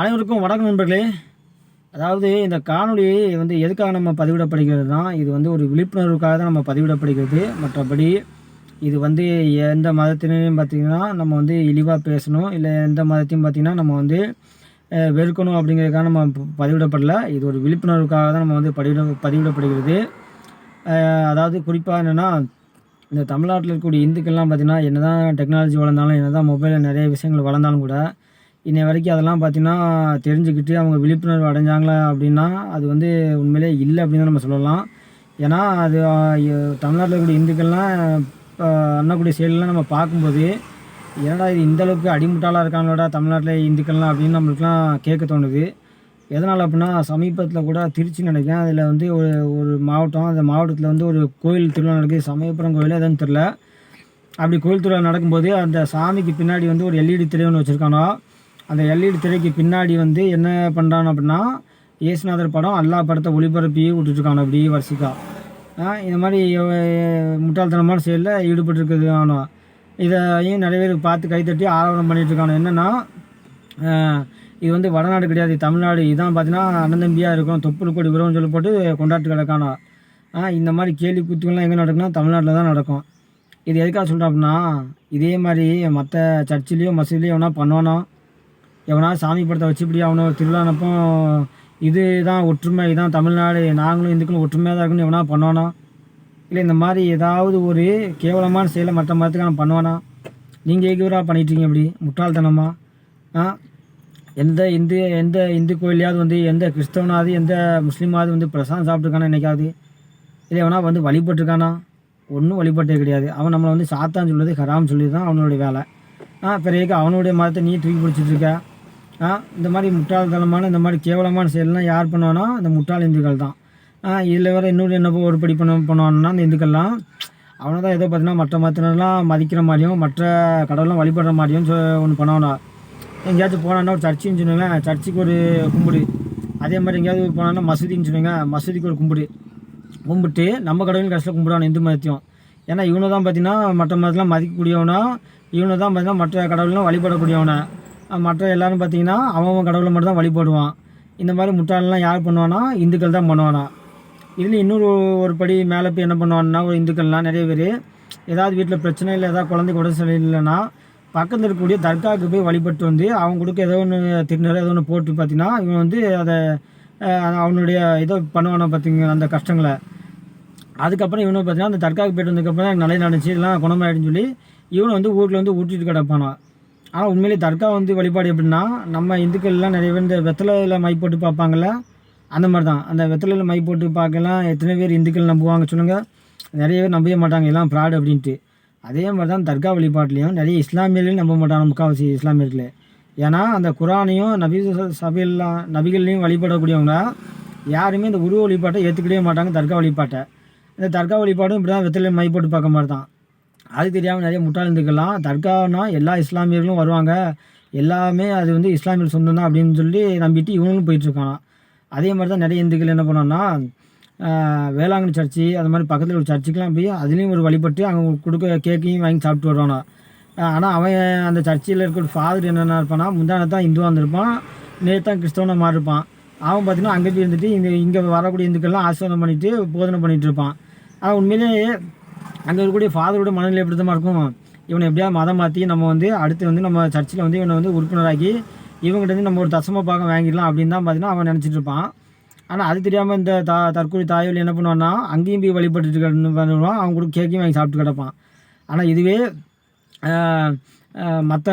அனைவருக்கும் வணக்கம் நண்பர்களே. அதாவது இந்த காணொலி வந்து எதுக்காக நம்ம பதிவிடப்படுகிறது தான் இது வந்து ஒரு விழிப்புணர்வுக்காக தான் நம்ம பதிவிடப்படுகிறது. மற்றபடி இது வந்து எந்த மதத்தினையும் பார்த்திங்கன்னா நம்ம வந்து இழிவாக பேசணும். இல்லை எந்த மதத்தையும் பார்த்திங்கன்னா நம்ம வந்து வெறுக்கணும் அப்படிங்கிறதுக்காக நம்ம பதிவிடப்படல. இது ஒரு விழிப்புணர்வுக்காக தான் நம்ம வந்து பதிவிட பதிவிடப்படுகிறது. அதாவது குறிப்பாக என்னென்னா இந்த தமிழ்நாட்டில் இருக்கக்கூடிய இந்துக்கள்லாம் பார்த்திங்கன்னா என்ன தான் டெக்னாலஜி வளர்ந்தாலும் என்ன தான் மொபைலில் நிறைய விஷயங்கள் வளர்ந்தாலும் கூட இன்னை வரைக்கும் அதெல்லாம் பார்த்திங்கன்னா தெரிஞ்சுக்கிட்டு அவங்க விழிப்புணர்வு அடைஞ்சாங்களா அப்படின்னா அது வந்து உண்மையிலே இல்லை அப்படின்னு தான் நம்ம சொல்லலாம். ஏன்னா அது தமிழ்நாட்டில் இருக்கக்கூடிய இந்துக்கள்லாம் இப்போ அண்ணக்கூடிய செயலெலாம் நம்ம பார்க்கும்போது என்னடா இது இந்த அளவுக்கு அடிமுட்டாளாக இருக்காங்களோடா தமிழ்நாட்டில் இந்துக்கள்லாம் அப்படின்னு நம்மளுக்குலாம் கேட்க தோணுது. எதனால் அப்படின்னா சமீபத்தில் கூட திருச்சி நினைக்கிறேன் அதில் வந்து ஒரு ஒரு மாவட்டம் அந்த மாவட்டத்தில் வந்து ஒரு கோயில் திருவிழா நடக்குது. சமயபுரம் கோயில் எதுன்னு தெரில அப்படி கோயில் திருவிழா நடக்கும்போது அந்த சாமிக்கு பின்னாடி வந்து ஒரு எல்இடி திரை ஒன்று வச்சுருக்கானோ அந்த எல்இடி திரைக்கு பின்னாடி வந்து என்ன பண்ணுறான் அப்படின்னா இயேசுநாதர் படம் அல்லா படத்தை ஒளிபரப்பியே விட்டுட்ருக்கானோ அப்படி வரிசைக்கா. இந்த மாதிரி முட்டாள்தனமான செயலில் ஈடுபட்டிருக்குது ஆனால் இதையும் நிறைய பேர் பார்த்து கைத்தட்டி ஆரவாரம் பண்ணிட்டு இருக்கானோ என்னென்னா இது வந்து வடநாடு கிடையாது தமிழ்நாடு. இதான் பார்த்தீங்கன்னா அண்ணன் தம்பியாக இருக்கும் தொப்புள் கொடி உறவுன்னு சொல்லி போட்டு கொண்டாட்டு கிடக்கானா. ஆ, இந்த மாதிரி கேலி குத்துக்கள்லாம் எங்கே நடக்குன்னா தமிழ்நாட்டில் தான் நடக்கும். இது எதுக்காக சொல்கிறேன் அப்படின்னா இதே மாதிரி மற்ற சர்ச்சிலையும் மசூதிலையோ எவனா பண்ணுவானோ. எவனாவது சாமி படத்தை வச்சு இப்படி அவனோ திருவிழானப்போ இது தான் ஒற்றுமை இதான் தமிழ்நாடு. நாங்களும் இந்துக்களும் ஒற்றுமையாக தான் இருக்குன்னு எவனா பண்ணுவானா? இல்லை இந்த மாதிரி ஏதாவது ஒரு கேவலமான செயலை மற்ற மதத்துக்கான பண்ணுவானா? நீங்கள் எதுவராக பண்ணிட்டீங்க இப்படி? முட்டாள்தனமாக ஆ? எந்த இந்து எந்த இந்து கோயிலையாவது வந்து எந்த கிறிஸ்தவனாவது எந்த முஸ்லீமாவது வந்து பிரசாதம் சாப்பிட்ருக்கானா என்னைக்காவது? இல்லை எவனா வந்து வழிபட்டிருக்கானா? ஒன்றும் வழிபட்டே கிடையாது. அவன் நம்மளை வந்து சாத்தான் சொல்லுறது ஹராம் சொல்லி தான் அவனுடைய வேலை. ஆ பிறகு அவனுடைய மதத்தை நீ தூக்கி பிடிச்சிட்டு இருக்க. இந்த மாதிரி முட்டாள்தனமான இந்த மாதிரி கேவலமான செயல்லாம் யார் பண்ணுவானா? இந்த முட்டாள் இந்துக்கள் தான். இதில் வேறு இன்னொரு என்ன ஒரு படி பண்ண பண்ணுவான்னா இந்த இந்துக்கள்லாம் அவனை தான் ஏதோ பார்த்தீங்கன்னா மற்ற மதத்தினர்லாம் மதிக்கிற மாதிரியும் மற்ற கடவுள்லாம் வழிபடுற மாதிரியும் ஒன்று பண்ணுவானா? எங்கேயாச்சும் போனான்னா ஒரு சர்ச்சுன்னு சொன்னீங்களேன் சர்ச்சுக்கு ஒரு கும்பிடு. அதே மாதிரி எங்கேயாவது போனான்னா மசூதின்னு சொல்லுவேங்க. மசூதிக்கு ஒரு கும்பிடு. கும்பிட்டு நம்ம கடவுளையும் கடைசியில் கும்பிடுவான் இந்து மதத்தையும். ஏன்னா இவனை தான் பார்த்தீங்கன்னா மற்ற மதத்தெலாம் மதிக்கக்கூடியவனா இவனை தான் பார்த்தீங்கன்னா மற்ற கடவுள்லாம் வழிபடக்கூடியவனை. மற்ற எல்லாரும் பார்த்தீங்கன்னா அவன் அவன் கடவுளை மட்டும் தான் வழிபடுவான். இந்த மாதிரி முட்டாளெலாம் யார் பண்ணுவானா இந்துக்கள் தான் பண்ணுவானா. இதில் இன்னொரு ஒரு படி மேலே போய் என்ன பண்ணுவான்னா ஒரு இந்துக்கள்லாம் நிறைய பேர் ஏதாவது வீட்டில் பிரச்சனை இல்லை ஏதாவது குழந்தைக்கு உடல் சரியில்லைன்னா பக்கத்தில் இருக்கக்கூடிய தர்காவுக்கு போய் வழிபட்டு வந்து அவங்க கொடுக்க ஏதோ ஒன்று திருநெல் ஏதோ ஒன்று போட்டு பார்த்தீங்கன்னா இவன் வந்து அதை அவனுடைய இதை பண்ணுவானா பார்த்திங்க அந்த கஷ்டங்களை. அதுக்கப்புறம் இவனை பார்த்தீங்கன்னா அந்த தர்காவுக்கு போயிட்டு வந்ததுக்கப்புறம் எனக்கு நிலை நடந்துச்சு இதெல்லாம் குணமாயிடுன்னு சொல்லி இவனை வந்து ஊரில் வந்து ஊட்டிட்டு கிடப்பானான் ஆனால் உண்மையிலேயே தர்கா வந்து வழிபாடு எப்படின்னா நம்ம இந்துக்கள்லாம் நிறைய பேர் இந்த வெத்தலையில் மை போட்டு பார்ப்பாங்கள அந்த மாதிரி தான் அந்த வெத்தலையில் மை போட்டு பார்க்கலாம். எத்தனை பேர் இந்துக்கள் நம்புவாங்க சொல்லுங்கள் நிறைய பேர் நம்பவே மாட்டாங்க. எல்லாம் ஃப்ராடு அப்படின்ட்டு. அதே மாதிரி தான் தர்கா வழிபாட்லேயும் நிறைய இஸ்லாமியர்களையும் நம்ப மாட்டாங்க. முக்கால்வாசி இஸ்லாமியர்களே. ஏன்னா அந்த குரானையும் நபி சபையெல்லாம் நபிகள்லையும் வழிபடக்கூடியவங்க யாருமே இந்த உருவ வழிபாட்டை ஏற்றுக்கிட்டே மாட்டாங்க. தர்கா வழிபாட்டை. இந்த தர்கா வழிபாடும் இப்படி தான் வெத்தலை மை போட்டு பார்க்க மாதிரி தான் அது தெரியாமல் நிறைய முட்டாள் இருந்துக்கலாம் தர்கானா எல்லா இஸ்லாமியர்களும் வருவாங்க. எல்லாமே அது வந்து இஸ்லாமியர் சொந்தம் தான் அப்படின்னு சொல்லி நம்பிட்டு இவங்களும் போயிட்டுருக்கான் அதே மாதிரி தான் நிறைய இந்துக்கள் என்ன பண்ணோன்னா வேளாங்கண்ணி சர்ச்சு அது மாதிரி பக்கத்தில் ஒரு சர்ச்சுக்கெலாம் போய் அதுலேயும் ஒரு வழிபட்டு அவங்க கொடுக்க கேக்கையும் வாங்கி சாப்பிட்டு வருவானா ஆனால் அவன் அந்த சர்ச்சில் இருக்கிற ஃபாதர் என்னென்ன இருப்பானா முந்தானே தான் இந்துவாக இருந்திருப்பான் நேற்று தான் கிறிஸ்தவனாக மாறி இருப்பான் அவன் பார்த்தீங்கன்னா அங்கே போய் இருந்துட்டு இங்கே இங்கே வரக்கூடிய இந்துக்கள்லாம் ஆசீர்வாதம் பண்ணிவிட்டு போதனை பண்ணிகிட்டு இருப்பான். ஆனால் உண்மையிலேயே அங்கே இருக்கக்கூடிய ஃபாதரோட மனநிலை எப்படி தான் இருக்கும் இவனை எப்படியாவது மதம் மாற்றி நம்ம வந்து அடுத்து வந்து நம்ம சர்ச்சில் வந்து இவனை வந்து உறுப்பினராக்கி இவங்ககிட்ட வந்து நம்ம ஒரு தசம பாகம் வாங்கிடலாம் அப்படின்னு தான் பார்த்தீங்கன்னா அவன் நினச்சிட்டு இருப்பான். ஆனால் அது தெரியாமல் இந்த தா தற்கொலை தாயோல் என்ன பண்ணுவான்னா அங்கேயும் போய் வழிபட்டுட்டு பண்ணுவான். அவங்க கூட கேக்கையும் வாங்கி சாப்பிட்டு கிடப்பான். ஆனால் இதுவே மற்ற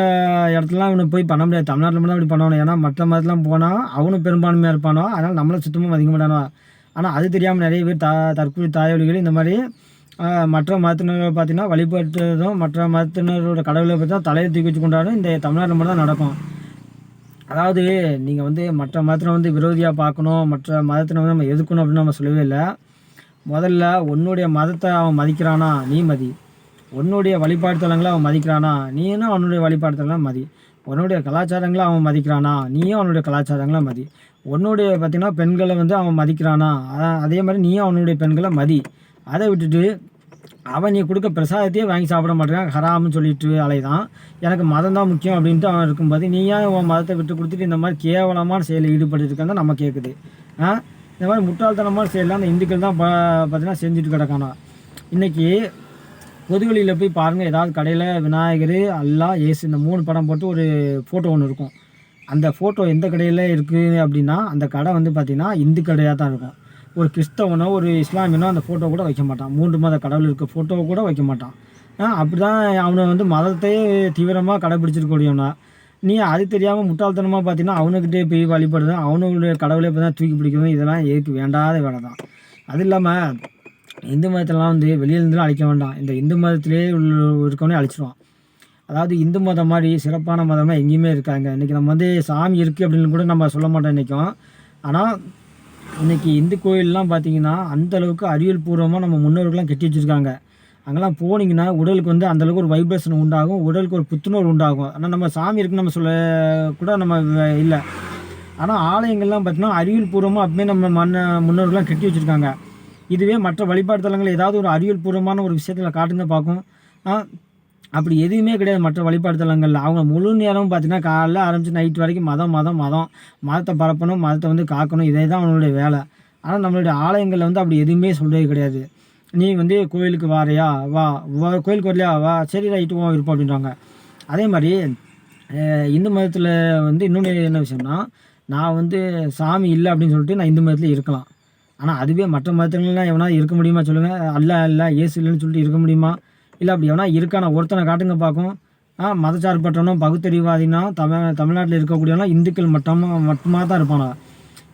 இடத்துலலாம் இவனை போய் பண்ண முடியாது. தமிழ்நாட்டில் மட்டும் தான் இப்படி பண்ணணும் ஏன்னா மற்ற மதத்துலாம் போனால் அவனும் பெரும்பான்மையாக இருப்பானோ? அதனால் நம்மளும் சுத்தமாக மதிக்க மாட்டானோ ஆனால் அது தெரியாமல் நிறைய பேர் தா தற்கொலை தாயோலிகள் இந்த மாதிரி மற்ற மதத்தினர்கள் பார்த்தீங்கன்னா வழிபட்டதும் மற்ற மதத்தினரோட கடவுளை பற்றி தான் தலையை தூக்கி வச்சு கொண்டாடும். இந்த தமிழ்நாட்டில் மட்டும் தான் நடக்கும். அதாவது நீங்கள் வந்து மற்ற மதத்தினை வந்து விரோதியாக பார்க்கணும் மற்ற மதத்தினை வந்து நம்ம எதிர்க்கணும் அப்படின்னு நம்ம சொல்லவே இல்லை. முதல்ல உன்னுடைய மதத்தை அவன் மதிக்கிறானா? நீ மதி. உன்னுடைய வழிபாடு தலங்களை அவன் மதிக்கிறானா? நீனும் அவனுடைய வழிபாடு தலங்களை மதி? உன்னுடைய கலாச்சாரங்களை அவன் மதிக்கிறானா? நீயும் அவனுடைய கலாச்சாரங்களை மதி. உன்னுடைய பார்த்திங்கன்னா பெண்களை வந்து அவன் மதிக்கிறானா? அதே மாதிரி நீயும் அவனுடைய பெண்களை மதி. அதை விட்டுட்டு அவன் நீ கொடுக்க பிரசாதத்தையே வாங்கி சாப்பிட மாட்டேறான் ஹராம்னு சொல்லிட்டு அலைதான். எனக்கு மதம் தான் முக்கியம் அப்படின்ட்டு அவன் இருக்கும்போது நீ ஏன் உன் மதத்தை விட்டு கொடுத்துட்டு இந்த மாதிரி கேவலமான செயலில் ஈடுபட்டுருக்கான்னு நம்ம கேட்குது ஆ? இந்த மாதிரி முட்டாள்தனமான செயலாம் அந்த இந்துக்கள் தான் பா பார்த்தீங்கன்னா செஞ்சுட்டு கிடக்கானா? இன்றைக்கி பொதுவெளியில் போய் பாருங்கள் ஏதாவது கடையில் விநாயகர் அல்லா ஏசு இந்த மூணு படம் போட்டு ஒரு ஃபோட்டோ ஒன்று இருக்கும். அந்த ஃபோட்டோ எந்த கடையில் இருக்குது அப்படின்னா அந்த கடை வந்து பார்த்திங்கன்னா இந்து கடையாக தான் இருக்கும். ஒரு கிறிஸ்தவனோ ஒரு இஸ்லாமியனோ அந்த ஃபோட்டோ கூட வைக்க மாட்டான். மூன்று மத கடவுள் இருக்க ஃபோட்டோவை கூட வைக்க மாட்டான். அப்படி தான் அவனை வந்து மதத்தையே தீவிரமாக கடைப்பிடிச்சிருக்கக்கூடியவனா நீ அது தெரியாமல் முட்டாள்தனமாக பார்த்தீங்கன்னா அவனுக்கிட்டே போய் வழிபடுது அவனுடைய கடவுளே இப்போ தான் தூக்கி பிடிக்கணும் இதெல்லாம் எதுக்கு? வேண்டாத வேலை தான். அது இல்லாமல் இந்து மதத்திலலாம் வந்து வெளியிலேருந்துலாம் அழிக்க வேண்டாம். இந்த இந்து மதத்திலே உள்ள இருக்கவனே அழிச்சிடுவான் அதாவது இந்து மதம் மாதிரி சிறப்பான மதமாக எங்கேயுமே இருக்காங்க. இன்றைக்கி நம்ம வந்து சாமி இருக்குது அப்படின்னு கூட நம்ம சொல்ல மாட்டோம் இன்றைக்கும் ஆனால் இன்றைக்கி இந்து கோயிலெலாம் பார்த்தீங்கன்னா அந்த அளவுக்கு அறிவியல் பூர்வமாக நம்ம முன்னோர்கள்லாம் கட்டி வச்சுருக்காங்க. அங்கெல்லாம் போனீங்கன்னா உடலுக்கு வந்து அந்தளவுக்கு ஒரு வைப்ரேஷன் உண்டாகும் உடலுக்கு ஒரு புத்துணர்வு உண்டாகும். ஆனால் நம்ம சாமி இருக்குன்னு நம்ம சொல்ல கூட நம்ம இல்லை. ஆனால் ஆலயங்கள்லாம் பார்த்தீங்கன்னா அறிவியல் பூர்வமாக அப்பவே நம்ம மண்ண முன்னோர்கள்லாம் கட்டி வச்சுருக்காங்க. இதுவே மற்ற வழிபாடு தலங்கள் ஏதாவது ஒரு அறிவியல் பூர்வமான ஒரு விஷயத்தில் காட்டுங்க பார்க்கும். அப்படி எதுவுமே கிடையாது. மற்ற வழிபாடு தலங்களில் அவங்க முழு நேரமும் பார்த்தீங்கன்னா காலைல ஆரம்பித்து நைட் வரைக்கும் மதம் மதம் மதம். மதத்தை பரப்பணும் மதத்தை வந்து காக்கணும். இதே தான் அவனுடைய வேலை. ஆனால் நம்மளுடைய ஆலயங்களில் வந்து அப்படி எதுவுமே சொல்கிறது கிடையாது. நீ வந்து கோயிலுக்கு வாரையா? வா. வா கோயிலுக்கு வரலையா? வா. சரி ரைட்டு வா இருப்போம் அப்படின்றாங்க. அதே மாதிரி இந்து மதத்தில் வந்து இன்னொன்று என்ன விஷயம்னா நான் வந்து சாமி இல்லை அப்படின்னு சொல்லிட்டு நான் இந்து மதத்தில் இருக்கலாம். ஆனால் அதுவே மற்ற மதத்துலலாம் எவனா இருக்க முடியுமா சொல்லுங்கள் அல்ல அல்ல ஏசு இல்லைன்னு சொல்லிட்டு இருக்க முடியுமா? இல்லை அப்படி எவனா இருக்கானா ஒருத்தனை காட்டுங்க பார்க்கும் ஆ மதச்சார்பற்றவனும் பகுத்தறிவாதினா தமிழ் தமிழ்நாட்டில் இருக்கக்கூடியவனா இந்துக்கள் மட்டும் மட்டுமாக தான் இருப்பானா?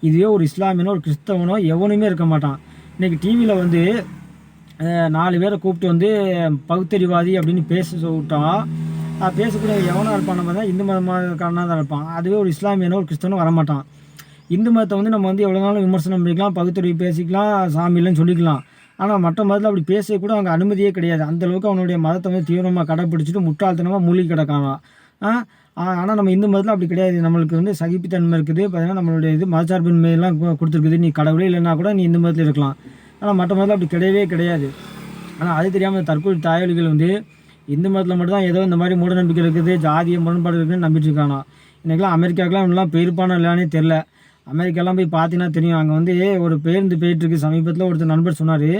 இதுவே ஒரு இஸ்லாமியனோ ஒரு கிறிஸ்தவனோ எவனுமே இருக்க மாட்டான். இன்றைக்கி டிவியில் வந்து நாலு பேரை கூப்பிட்டு வந்து பகுத்தறிவாதி அப்படின்னு பேச சொல்லிட்டான் பேசக்கூடிய எவனாக இருப்பான் நம்ம தான் இந்து மதமானக்காரனாக தான் இருப்பான். அதுவே ஒரு இஸ்லாமியனோ ஒரு கிறிஸ்தவனோ வரமாட்டான். இந்து மதத்தை வந்து நம்ம வந்து எவ்வளோ நாளும் விமர்சனம் பண்ணிக்கலாம் பகுத்தறிவு பேசிக்கலாம் சாமி இல்லைன்னு சொல்லிக்கலாம். ஆனால் மற்ற மதத்தில் அப்படி பேச கூட அவங்க அனுமதியே கிடையாது. அந்தளவுக்கு அவனுடைய மதத்தை வந்து தீவிரமாக கடைப்பிடிச்சிட்டு முட்டாள்தனமாக மூழ்கி கிடக்கானா ஆனால் நம்ம இந்து மதத்தில் அப்படி கிடையாது. நம்மளுக்கு வந்து சகிப்புத்தன்மை இருக்குது. பார்த்தீங்கன்னா நம்மளுடைய இது மதச்சார்பின்மையெல்லாம் கொடுத்துருக்குது. நீ கடவுளே இல்லைன்னா கூட நீ இந்து மதத்தில் இருக்கலாம். ஆனால் மற்ற மதத்தில் அப்படி கிடையவே கிடையாது. ஆனால் அது தெரியாமல் தற்கொலை தாயொலிகள் வந்து இந்து மதத்தில் மட்டும்தான் ஏதோ இந்த மாதிரி மூட நம்பிக்கை இருக்குது ஜாதிய முரண்பாடு இருக்குதுன்னு நம்பிட்டு இருக்கானா இன்றைக்கெல்லாம் அமெரிக்காக்கெலாம் இன்னும் பெயிருப்பான இல்லையானே தெரில அமெரிக்காலாம் போய் பார்த்தீங்கன்னா தெரியும். அங்கே வந்து ஒரு பேருந்து போயிட்டுருக்கு. சமீபத்தில் ஒருத்தர் நண்பர் சொன்னார்.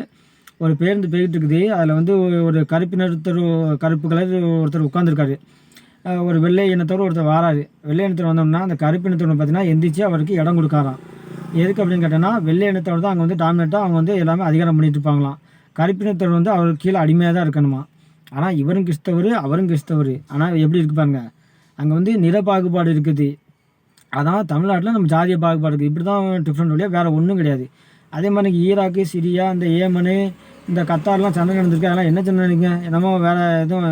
ஒரு பேருந்து போயிட்டு இருக்குது அதில் வந்து ஒரு கருப்பு கருப்பு கலர் ஒருத்தர் உட்காந்துருக்காரு ஒரு வெள்ளை இனத்தோடு ஒருத்தர் வராரு. வெள்ளை இனத்தர் வந்தோம்னா அந்த கருப்பு இனத்தோடு பார்த்தீங்கன்னா எந்திரிச்சு அவருக்கு இடம் கொடுக்காராம். எதுக்கு அப்படின்னு கேட்டோன்னா வெள்ளை இனத்தோடு தான் அங்கே வந்து டாமினேட்டாக அவங்க வந்து எல்லாமே அதிகாரம் பண்ணிட்டு இருப்பாங்களாம். கருப்பினத்தோடு வந்து அவருக்கு கீழே அடிமையாக தான் இருக்கணுமா? ஆனால் இவரும் கிறிஸ்தவர் அவரும் கிறிஸ்தவர். ஆனால் எப்படி இருக்கு பாருங்க. அங்கே வந்து நிற பாகுபாடு இருக்குது. அதான் தமிழ்நாட்டில் நம்ம ஜாதிய பாகுபாடு இப்படி தான் டிஃப்ரெண்ட் வழியாக வேறு ஒன்றும் கிடையாது. அதே மாதிரி ஈராக்கு சிரியா இந்த ஏமனு இந்த கத்தார்லாம் சண்டை நடந்திருக்கு. அதெல்லாம் என்ன சண்டை நினைக்க என்னமோ வேறு எதுவும்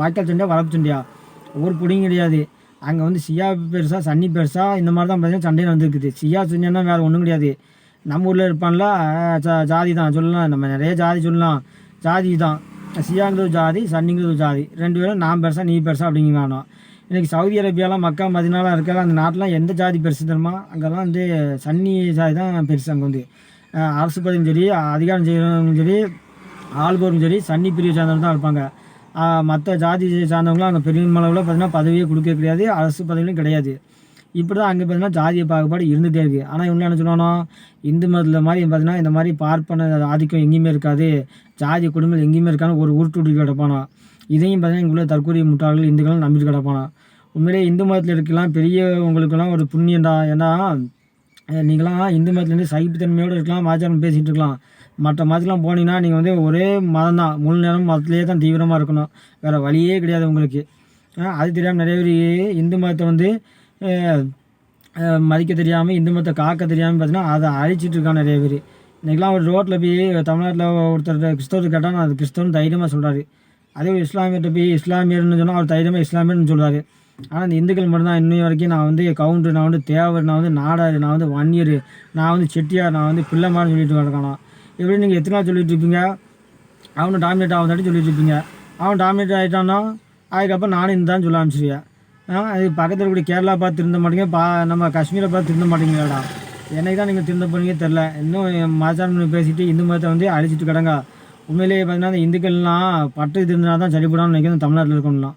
வாய்க்கால் சண்டையா வரப்பு சண்டையா? ஒவ்வொரு பிடியும் கிடையாது. அங்கே வந்து சியா பெருசாக சன்னி பெருசாக இந்த மாதிரி தான் பார்த்தீங்கன்னா சண்டை நடந்துருக்குது. சியா சண்டைன்னா வேறு ஒன்றும் கிடையாது. நம்ம ஊரில் இருப்பான்ல ஜாதி தான். சொல்லலாம். நம்ம நிறைய ஜாதி சொல்லலாம். ஜாதி தான். சியாங்கிறது ஜாதி சன்னிங்கிறது ஜாதி. ரெண்டு பேரும் நான் பெருசா நீ பெருசா அப்படிங்கிறானோ இன்றைக்கி சவுதி அரேபியாலாம் மக்கா மதினாலாம் இருக்கலாம் அந்த நாட்டிலாம் எந்த ஜாதி பெருசு தெரியுமா? அங்கெல்லாம் வந்து சன்னி ஜாதி தான் பெருசு அங்கே வந்து. அரசு பதவியும் சரி அதிகாரம் செய்கிறவங்களும் சரி ஆள்போரும் சரி சன்னி பிரிவு சார்ந்தவங்க தான் இருப்பாங்க. மற்ற ஜாதி சார்ந்தவங்களாம் அங்கே பெருமளவில் அளவில் பார்த்தீங்கன்னா பதவியே கொடுக்க கிடையாது அரசு பதவியும் கிடையாது. இப்படி தான் அங்கே பார்த்தீங்கன்னா ஜாதிய பாகுபாடு இருந்துகிட்டே இருக்குது ஆனால் இவங்க என்ன சொல்லணும் இந்து மதத்தில் மாதிரி பார்த்தீங்கன்னா இந்த மாதிரி பார்ப்பன ஆதிக்கம் எங்கேயுமே இருக்காது. ஜாதி குடும்பங்கள் எங்கேயுமே இருக்கான்னு ஒரு உருட்டு கிடப்பானோ. இதையும் பார்த்தீங்கன்னா இங்குள்ள தற்கொலை முட்டாள்கள் இந்துக்களும் நம்பிட்டு கிடப்பானா? உண்மையிலே இந்து மதத்தில் இருக்கலாம் பெரிய உங்களுக்கெல்லாம் ஒரு புண்ணியண்டா ஏன்னா நீங்களாம் இந்து மதத்துலேருந்து சகிப்புத்தன்மையோடு இருக்கலாம் ஆச்சாரம் பேசிகிட்டு இருக்கலாம். மற்ற மதத்துலாம் போனீங்கன்னா நீங்கள் வந்து ஒரே மதம் தான் முழு நேரம் மதத்துலேயே தான் தீவிரமாக இருக்கணும். வேறு வழியே கிடையாது உங்களுக்கு. அது தெரியாமல் நிறைய பேர் இந்து மதத்தை வந்து மதிக்க தெரியாமல் இந்து மதத்தை காக்க தெரியாமல் பார்த்தீங்கன்னா அதை அழிச்சிட்டு இருக்கான் நிறைய பேர். இன்றைக்கெலாம் ஒரு ரோட்டில் போய் தமிழ்நாட்டில் ஒருத்தர் கிறிஸ்தவர் கேட்டால் நான் அது கிறிஸ்தவன் தைரியமாக சொல்கிறாரு அதே ஒரு இஸ்லாமியர்கிட்ட போய் இஸ்லாமியர்னு சொன்னால் அவர் தைரியமாக இஸ்லாமியர்னு சொல்கிறாரு ஆனால் இந்த இந்துக்கள் மட்டும்தான் இன்னும் வரைக்கும் நான் வந்து கவுண்டர் நான் வந்து தேவர் நான் வந்து நாடார் நான் வந்து வன்னியர் நான் வந்து செட்டியார் நான் வந்து பிள்ளைமான்னு சொல்லிட்டு கிடக்கானா இப்படி நீங்கள் எத்தனை நாள் சொல்லிட்டு இருப்பீங்க? அவனை டாமினேட் ஆகுதாட்டி சொல்லிட்டு இருப்பீங்க. அவன் டாமினேட் ஆகிட்டான்னா அதுக்கப்புறம் நானும் இந்த தான் சொல்ல ஆரம்பிச்சிருவேன். அது பக்கத்தில் கூட கேரளா பார்த்து திருந்த மாட்டீங்க பா நம்ம காஷ்மீரை பார்த்து திருந்த மாட்டீங்களாடா. என்னைக்கு தான் நீங்கள் திருந்த போனீங்க தெரில இன்னும் மதச்சாரம் பேசிட்டு இந்து மதத்தை வந்து அழிச்சிட்டு கிடங்க. உண்மையிலேயே பார்த்தீங்கன்னா இந்த இந்துக்கள்லாம் பட்டு இது இருந்தால் தான் சரிப்படாமல் நினைக்கிறது தமிழ்நாட்டில் இருக்கணும்லாம்